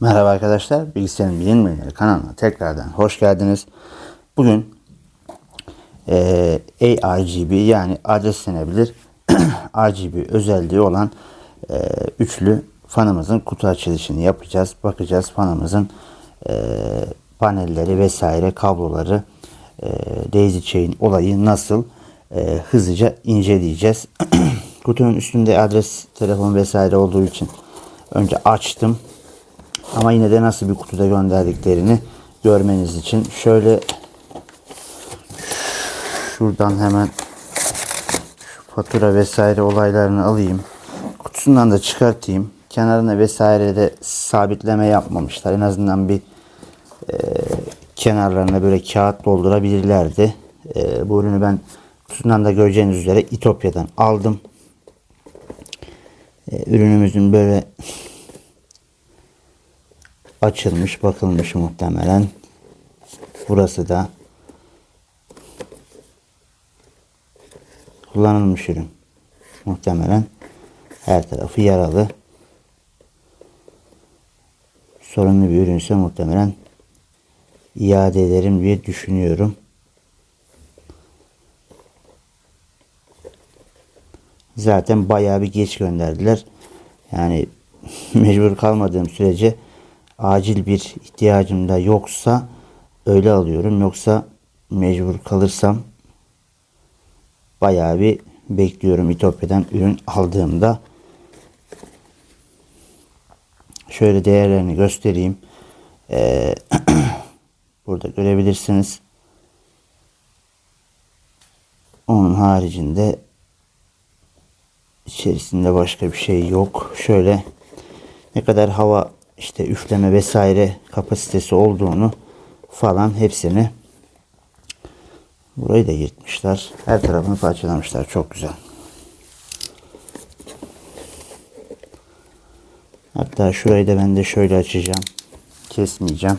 Merhaba arkadaşlar, Bilgisayarın Bilinmeyenleri kanalına tekrardan hoş geldiniz. Bugün eee ARGB yani adreslenebilir RGB özelliği olan eee, üçlü fanımızın kutu açılışını yapacağız. Bakacağız fanımızın eee, panelleri vesaire kabloları eee daisy chain olayı nasıl eee, hızlıca inceleyeceğiz. Kutunun üstünde adres, telefon vesaire olduğu için önce açtım. Ama yine de nasıl bir kutuda gönderdiklerini görmeniz için şöyle şuradan hemen şu fatura vesaire olaylarını alayım. Kutusundan da çıkartayım. Kenarına vesaire de sabitleme yapmamışlar. En azından bir e, kenarlarına böyle kağıt doldurabilirlerdi. E, bu ürünü ben kutusundan da göreceğiniz üzere İtopya'dan aldım. E, ürünümüzün böyle açılmış bakılmış muhtemelen. Burası da kullanılmış ürün. Muhtemelen her tarafı yaralı. Sorunlu bir ürünse muhtemelen iade ederim diye düşünüyorum. Zaten bayağı bir geç gönderdiler. Yani mecbur kalmadığım sürece acil bir ihtiyacım da yoksa öyle alıyorum. Yoksa mecbur kalırsam bayağı bir bekliyorum İtopya'dan ürün aldığımda. Şöyle değerlerini göstereyim. Ee, burada görebilirsiniz. Onun haricinde içerisinde başka bir şey yok. Şöyle ne kadar hava işte üfleme vesaire kapasitesi olduğunu falan hepsini burayı da yırtmışlar. Her tarafını parçalamışlar. Çok güzel. Hatta şurayı da ben de şöyle açacağım. Kesmeyeceğim.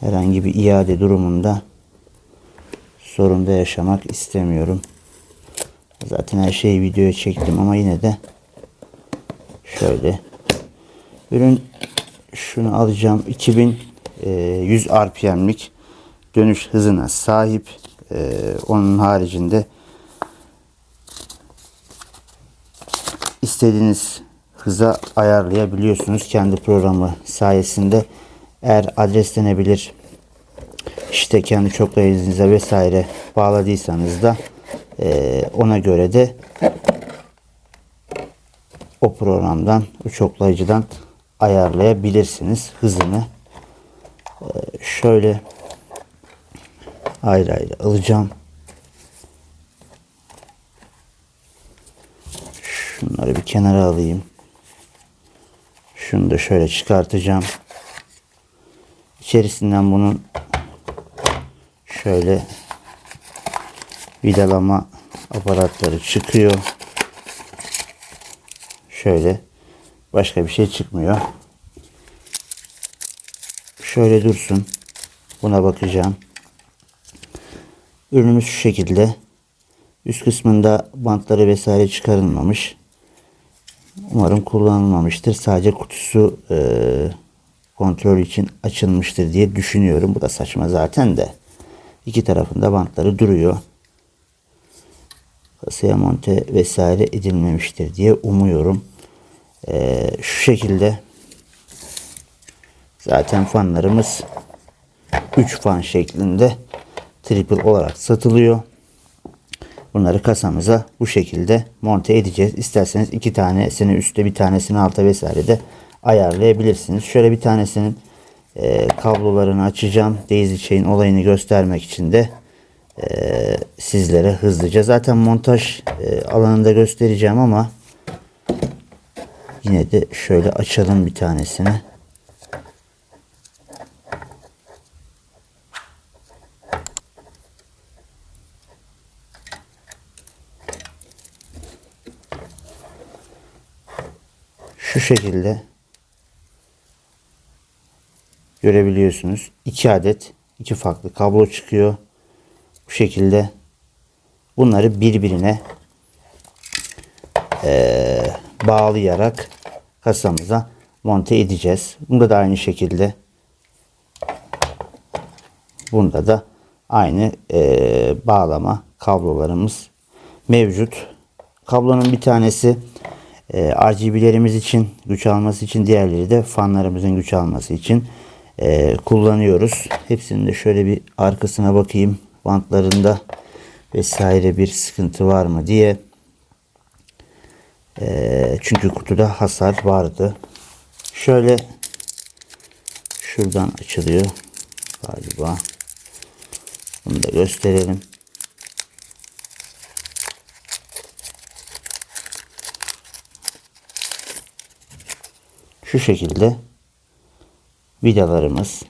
Herhangi bir iade durumunda sorunda yaşamak istemiyorum. Zaten her şeyi videoya çektim ama yine de şöyle. Ürün şunu alacağım. 2100 RPM'lik dönüş hızına sahip. Ee, onun haricinde istediğiniz hıza ayarlayabiliyorsunuz kendi programı sayesinde. Eğer adreslenebilir işte kendi çoklayıcınıza vesaire bağladıysanız da eee, ona göre de o programdan, o çoklayıcıdan ayarlayabilirsiniz hızını. Ee, şöyle ayrı ayrı alacağım. Şunları bir kenara alayım. Şunu da şöyle çıkartacağım. İçerisinden bunun şöyle vidalama aparatları çıkıyor. Şöyle başka bir şey çıkmıyor. Şöyle dursun. Buna bakacağım. Ürünümüz şu şekilde. Üst kısmında bantları vesaire çıkarılmamış. Umarım kullanılmamıştır. Sadece kutusu e, kontrol için açılmıştır diye düşünüyorum. Bu da saçma zaten de. İki tarafında bantları duruyor. Kasaya monte vesaire edilmemiştir diye umuyorum. Ee, şu şekilde zaten fanlarımız 3 fan şeklinde triple olarak satılıyor. Bunları kasamıza bu şekilde monte edeceğiz. İsterseniz iki tanesini üstte bir tanesini alta vesaire de ayarlayabilirsiniz. Şöyle bir tanesinin e, kablolarını açacağım. Daisy chain olayını göstermek için de e, sizlere hızlıca. Zaten montaj e, alanında göstereceğim ama yine de şöyle açalım bir tanesini. Şu şekilde görebiliyorsunuz. iki adet iki farklı kablo çıkıyor. Bu şekilde bunları birbirine eee, bağlayarak kasamıza monte edeceğiz. Bunda da aynı şekilde bunda da aynı e, bağlama kablolarımız mevcut. Kablonun bir tanesi e, RGB'lerimiz için güç alması için diğerleri de fanlarımızın güç alması için e, kullanıyoruz. Hepsinin de şöyle bir arkasına bakayım. Bantlarında vesaire bir sıkıntı var mı diye. E, çünkü kutuda hasar vardı. Şöyle şuradan açılıyor galiba. Bunu da gösterelim. Şu şekilde vidalarımız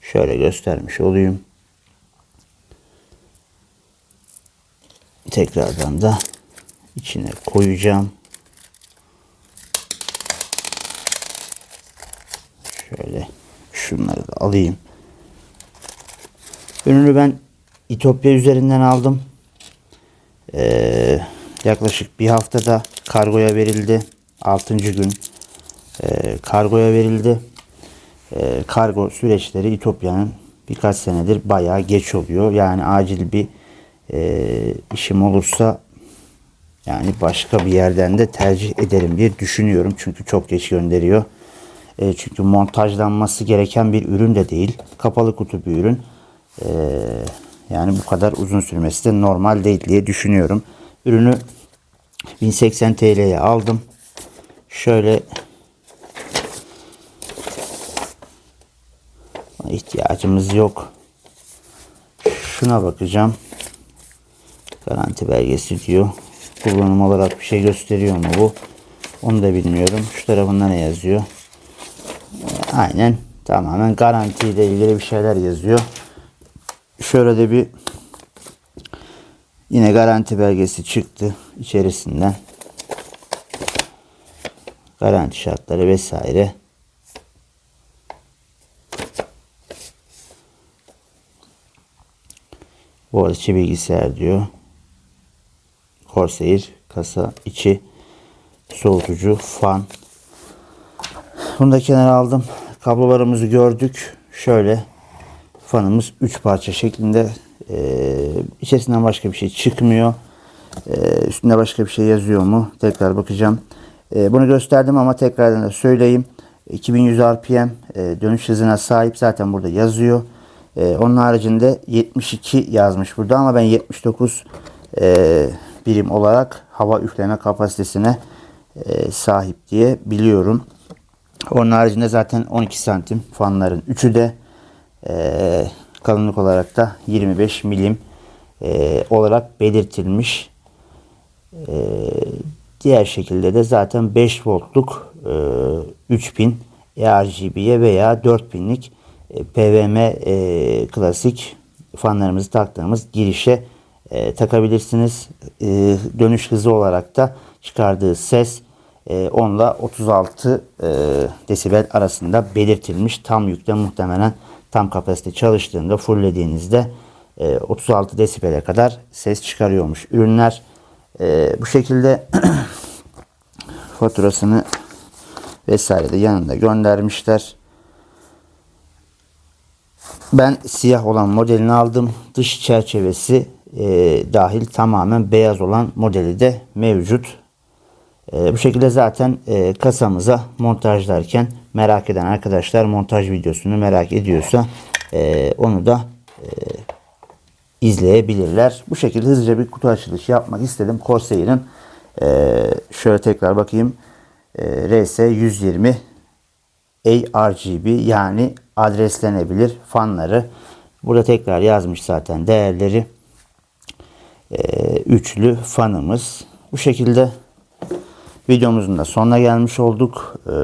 şöyle göstermiş olayım. Tekrardan da içine koyacağım. Şöyle şunları da alayım. Ürünü ben İtopya üzerinden aldım. Ee, yaklaşık bir haftada kargoya verildi. 6. gün e, kargoya verildi. E, kargo süreçleri İtopya'nın birkaç senedir bayağı geç oluyor. Yani acil bir e, işim olursa yani başka bir yerden de tercih ederim diye düşünüyorum. Çünkü çok geç gönderiyor. E, çünkü montajlanması gereken bir ürün de değil. Kapalı kutu bir ürün. E, yani bu kadar uzun sürmesi de normal değil diye düşünüyorum. Ürünü 1080 TL'ye aldım. Şöyle ihtiyacımız yok. Şuna bakacağım. Garanti belgesi diyor. Kullanım olarak bir şey gösteriyor mu bu? Onu da bilmiyorum. Şu tarafında ne yazıyor? Aynen tamamen garantiyle ilgili bir şeyler yazıyor. Şöyle de bir yine garanti belgesi çıktı içerisinden. Garanti şartları vesaire. Boğaziçi bilgisayar diyor. Corsair kasa içi soğutucu fan. Bunu da kenara aldım. Kablolarımızı gördük. Şöyle fanımız 3 parça şeklinde. Ee, içerisinden başka bir şey çıkmıyor. Ee, üstünde başka bir şey yazıyor mu? Tekrar bakacağım. Ee, bunu gösterdim ama tekrardan da söyleyeyim. 2100 RPM e, dönüş hızına sahip zaten burada yazıyor. Ee, onun haricinde 72 yazmış burada ama ben 79 e, birim olarak hava üfleme kapasitesine e, sahip diye biliyorum. Onun haricinde zaten 12 santim fanların üçü de e, kalınlık olarak da 25 milim e, olarak belirtilmiş. E, diğer şekilde de zaten 5 voltluk e, 3000 RGB'ye veya 4000'lik e, PWM e, klasik fanlarımızı taktığımız girişe e, takabilirsiniz. E, dönüş hızı olarak da çıkardığı ses e, 10 ile 36 e, desibel arasında belirtilmiş. Tam yükte muhtemelen tam kapasite çalıştığında fulllediğinizde e, 36 desibele kadar ses çıkarıyormuş ürünler. E, bu şekilde faturasını vesaire de yanında göndermişler. Ben siyah olan modelini aldım. Dış çerçevesi e, dahil tamamen beyaz olan modeli de mevcut. E, bu şekilde zaten e, kasamıza montajlarken merak eden arkadaşlar montaj videosunu merak ediyorsa e, onu da e, izleyebilirler. Bu şekilde hızlıca bir kutu açılışı yapmak istedim. Corsair'in e, şöyle tekrar bakayım. E, RS 120 ARGB yani adreslenebilir fanları. Burada tekrar yazmış zaten değerleri. E, üçlü fanımız. Bu şekilde videomuzun da sonuna gelmiş olduk. E,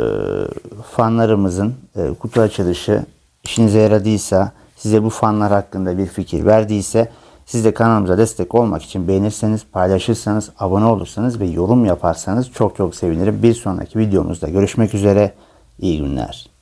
fanlarımızın e, kutu açılışı işinize yaradıysa, size bu fanlar hakkında bir fikir verdiyse siz de kanalımıza destek olmak için beğenirseniz, paylaşırsanız, abone olursanız ve yorum yaparsanız çok çok sevinirim. Bir sonraki videomuzda görüşmek üzere. İyi günler.